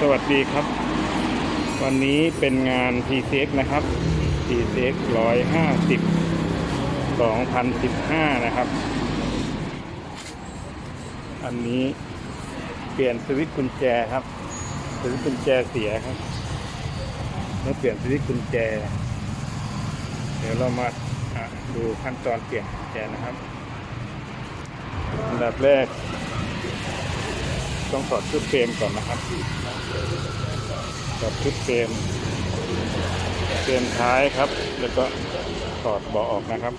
สวัสดีครับ วันนี้เป็นงาน p ีเซ็กนะครับ p ีเซ็กร้อยห้าสิบสองพันสิบห้านะครับ อันนี้เปลี่ยนสวิตช์กุญแจครับ สวิตช์กุญแจเสียครับแล้วเปลี่ยนสวิตช์กุญแจ เดี๋ยวเรามาดูขั้นตอนเปลี่ยนกุญแจนะครับ อันดับแรก ต้องถอดชุดเฟรมก่อนนะครับถอดชุดเฟรมเฟรมท้ายครับ แล้วก็ถอดเบาะออกนะครับ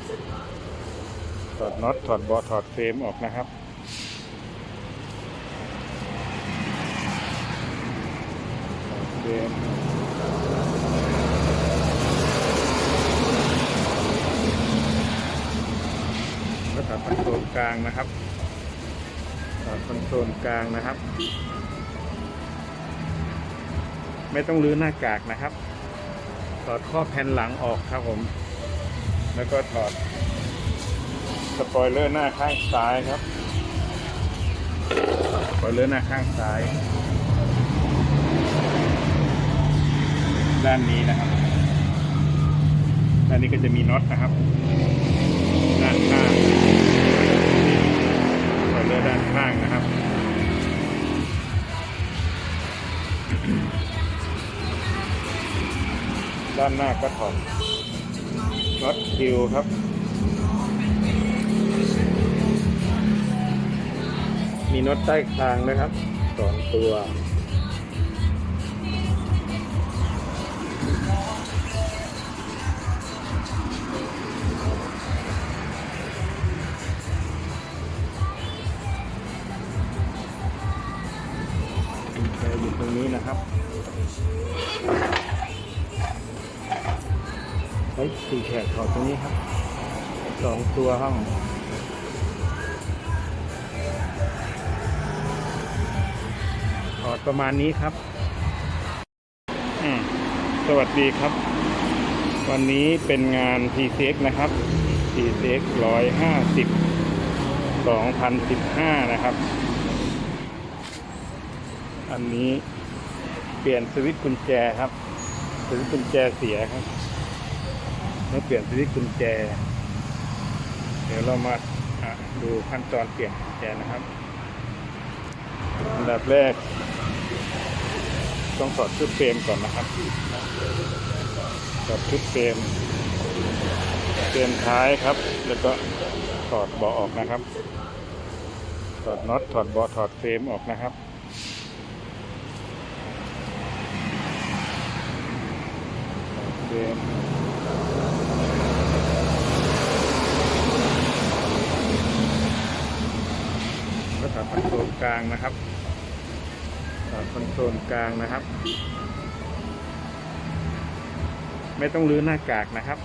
ถอดน็อตถอดเบาะถอดเฟรมออกนะครับเฟรมแล้วถอดคอนโซลกลางนะครับ คอนโซลกลางนะครับ ไม่ต้องรื้อหน้ากากนะครับ ถอดข้อแผ่นหลังออกครับผม แล้วก็ถอดสปอยเลอร์หน้าข้างซ้ายครับสปอยเลอร์หน้าข้างซ้าย ด้านนี้นะครับ ด้านนี้ก็จะมีน็อตนะครับ ด้านข้าง ด้านข้างนะครับ ด้านหน้าก็ถอดน็อตคิวครับมีน็อตใต้คางนะครับสองตัว กุญแจอยู่ตรงนี้นะครับเฮ้ยสี่แขกถอดตรงนี้ครับสองตัวห้องถอดประมาณนี้ครับสวัสดีครับ วันนี้เป็นงาน p ีเซ็กนะครับ p ีเซ็กร้อยห้าสิบสองพันสิบห้านะครับ อันนี้เปลี่ยนสวิตช์กุญแจครับสวิตช์กุญแจเสียครับแล้วเปลี่ยนสวิตช์กุญแจ เดี๋ยวเรามาดูขั้นตอนเปลี่ยนกุญแจนะครับอันดับแรก ต้องถอดชุดเฟรมก่อนนะครับถอดชุดเฟรมเฟรมท้ายครับ แล้วก็ถอดเบาะออกนะครับ ถอดน็อตถอดเบาะถอดเฟรมออกนะครับ เฟรม ก็ถอดคอนโซลกลางนะครับถอดคอนโซลกลางนะครับ ไม่ต้องรื้อหน้ากากนะครับ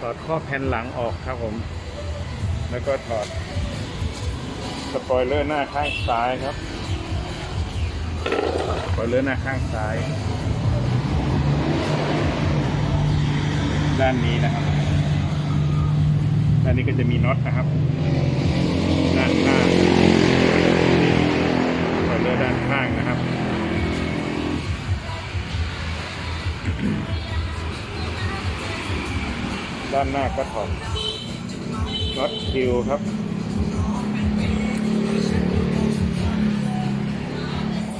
ถอดข้อแผ่นหลังออกครับผม แล้วก็ถอดสปอยเลอร์หน้าข้างซ้ายครับสปอยเลอร์หน้าข้างซ้าย ด้านนี้นะครับ ด้านนี้ก็จะมีน็อตนะครับ ด้านข้างสปอยเลอด้านข้างนะครับด้านหน้าก็ถอดน็อตคิวครับ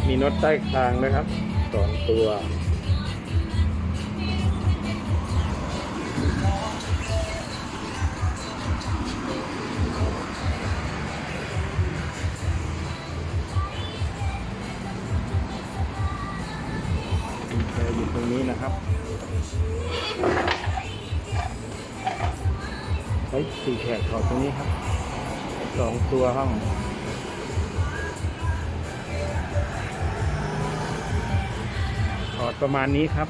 มีน็อตใต้คางนะครับสองตัว อยู่ตรงนี้นะครับเฮ้สี่แขกขอดตรงนี้ครับสองตัวห้องถอดประมาณนี้ครับ